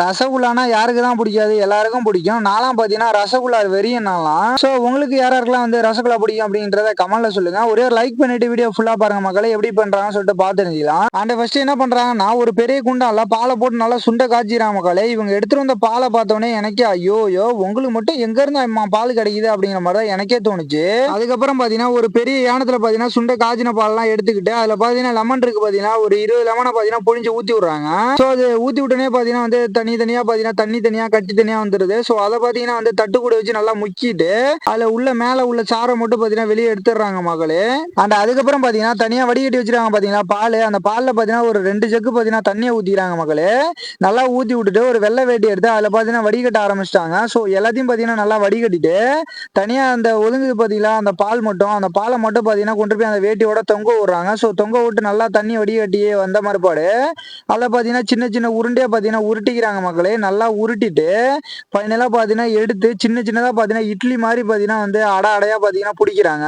ரசகுல்லானா யாருக்கு தான் பிடிக்காது? எல்லாருக்கும் பிடிக்கும். நான்லாம் பார்த்தீங்கன்னா ரசகுல்லா வெறியனாலாம் ஸோ உங்களுக்கு யார் வந்து ரசகுல்லா பிடிக்கும் அப்படின்றத கமெண்ட்ல சொல்லுங்க. ஒரே ஒரு லைக் பண்ணிட்டு வீடியோ ஃபுல்லாக பாருங்க மக்களே எப்படி பண்ணுறாங்கன்னு சொல்லிட்டு பார்த்து தெரிஞ்சுக்கலாம் அண்ட் ஃபர்ஸ்ட் என்ன பண்ணுறாங்கன்னா ஒரு பெரிய குண்டால பாலை போட்டு நல்லா சுண்ட காய்ச்சிறாங்க மக்களே. இவங்க எடுத்துட்டு வந்த பாலை பார்த்தோன்னே எனக்கே ஐயோ ஐயோ உங்களுக்கு மட்டும் எங்கேருந்து அம்மா பால் கிடைக்குது அப்படிங்கிற மாதிரி தான் எனக்கே தோணுச்சு. அதுக்கப்புறம் பார்த்தீங்கன்னா ஒரு பெரிய யானத்தில் பார்த்தீங்கன்னா சுண்ட காய்ச்சின பால்லாம் எடுத்துக்கிட்டு அதில் பார்த்தீங்கன்னா லெமன் இருக்கு பார்த்தீங்கன்னா ஒரு இருபது லெமனை பார்த்தீங்கன்னா புழிஞ்சு ஊற்றி விட்றாங்க. ஸோ அது ஊற்றி விட்டோன்னே பார்த்தீங்கன்னா வந்து தனி தனியாக பார்த்தீங்கன்னா தண்ணி தனியாக கட்டி தனியாக வந்துடுது ஸோ அதை பார்த்தீங்கன்னா வந்து தட்டு கூட வச்சு நல்லா முக்கிட்டு அதில் உள்ள மேலே உள்ள சாரை மட்டும் பார்த்தீங்கன்னா வெளியே எடுத்துடுறாங்க மகளே அண்ட் அதுக்கப்புறம் பார்த்தீங்கன்னா தனியாக வடிகட்டி வச்சிருக்காங்க பார்த்தீங்கன்னா பால். அந்த பால்ல பார்த்தீங்கன்னா ஒரு ரெண்டு ஜக்கு பார்த்தீங்கன்னா தண்ணியை ஊற்றிக்கிறாங்க மக்களே. நல்லா ஊற்றி விட்டுட்டு ஒரு வெள்ளை வேட்டி எடுத்து அதில் பார்த்தீங்கன்னா வடிகட்ட ஆரம்பிச்சிட்டாங்க. ஸோ எல்லாத்தையும் பார்த்தீங்கன்னா நல்லா வடிகட்டிட்டு தனியாக அந்த ஒதுங்குது பார்த்தீங்களா அந்த பால் மட்டும் அந்த பாலை மட்டும் பார்த்தீங்கன்னா கொண்டு போய் அந்த வேட்டியோட தொங்க விடுறாங்க. ஸோ தொங்க விட்டு நல்லா தண்ணி வடிகட்டி வந்த மறுபாடு. அதில் பார்த்தீங்கன்னா சின்ன சின்ன உருண்டையாக பார்த்தீங்கன்னா உருட்டிக்கிறாங்க மக்களே. நல்லா உருட்டிட்டு ஃபைனலாக பார்த்தீங்கன்னா எடுத்து சின்ன சின்னதாக பார்த்தீங்கன்னா இட்லி மாதிரி பார்த்தீங்கன்னா வந்து அடை அடையாக பார்த்தீங்கன்னா பிடிக்கிறாங்க.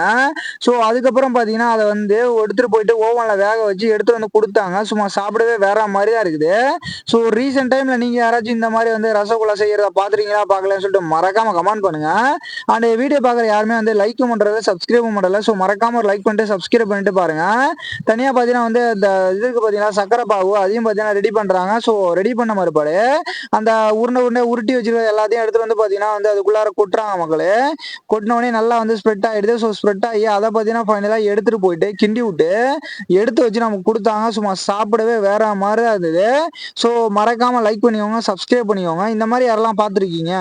ஸோ அதுக்கப்புறம் பார்த்தீங்கன்னா அதை வந்து எடுத்துகிட்டு போயிட்டு ஓவனில் வேக வச்சு எடுத்து வந்து கொடுத்தாங்க. சும்மா சாப்பிடவே வேற மாதிரி தான் இருக்குது ஸோ ரீசெண்ட் டைமில் நீங்கள் யாராச்சும் இந்த மாதிரி வந்து ரசகுல்லா செய்கிறத பார்த்துருக்கீங்களா பார்க்கலன்னு சொல்லிட்டு மறக்காமல் கமெண்ட் பண்ணுங்கள் அண்ட் வீடியோ பார்க்குற யாருமே வந்து லைக் பண்ணுறது சப்ஸ்கிரைப் பண்ணல ஸோ மறக்காமல் ஒரு லைக் பண்ணிட்டு சப்ஸ்கிரைப் பண்ணிட்டு பாருங்கள் தனியாக பார்த்தீங்கன்னா வந்து இந்த இதுக்கு பார்த்தீங்கன்னா சக்கரை பாகு அதையும் பார்த்தீங்கன்னா ரெடி பண்ணுறாங்க ஸோ ரெடி பண்ண மறுபாடு அந்த உருண்டை உருண்டை உருட்டி வச்சிருக்க எல்லாத்தையும் எடுத்துட்டு வந்து பார்த்தீங்கன்னா வந்து அதுக்குள்ளார கொட்டுறாங்க மக்களே. கொட்டினோடனே நல்லா வந்து ஸ்ப்ரெட் ஆயிடுது. ஸோ ஸ்ப்ரெட் ஆகி அதை பார்த்தீங்கன்னா ஃபைனலாக எடுத்துட்டு போயிட்டு கிண்டி விட்டு எடுத்து வச்சு நமக்கு கொடுத்தாங்க. சும்மா சாப்பிடவே வேற மாதிரி தான் இருந்தது. ஸோ மறக்காம லைக் பண்ணிக்கோங்க சப்ஸ்கிரைப் பண்ணிக்கோங்க. இந்த மாதிரி யாரெல்லாம் பார்த்துருக்கீங்க?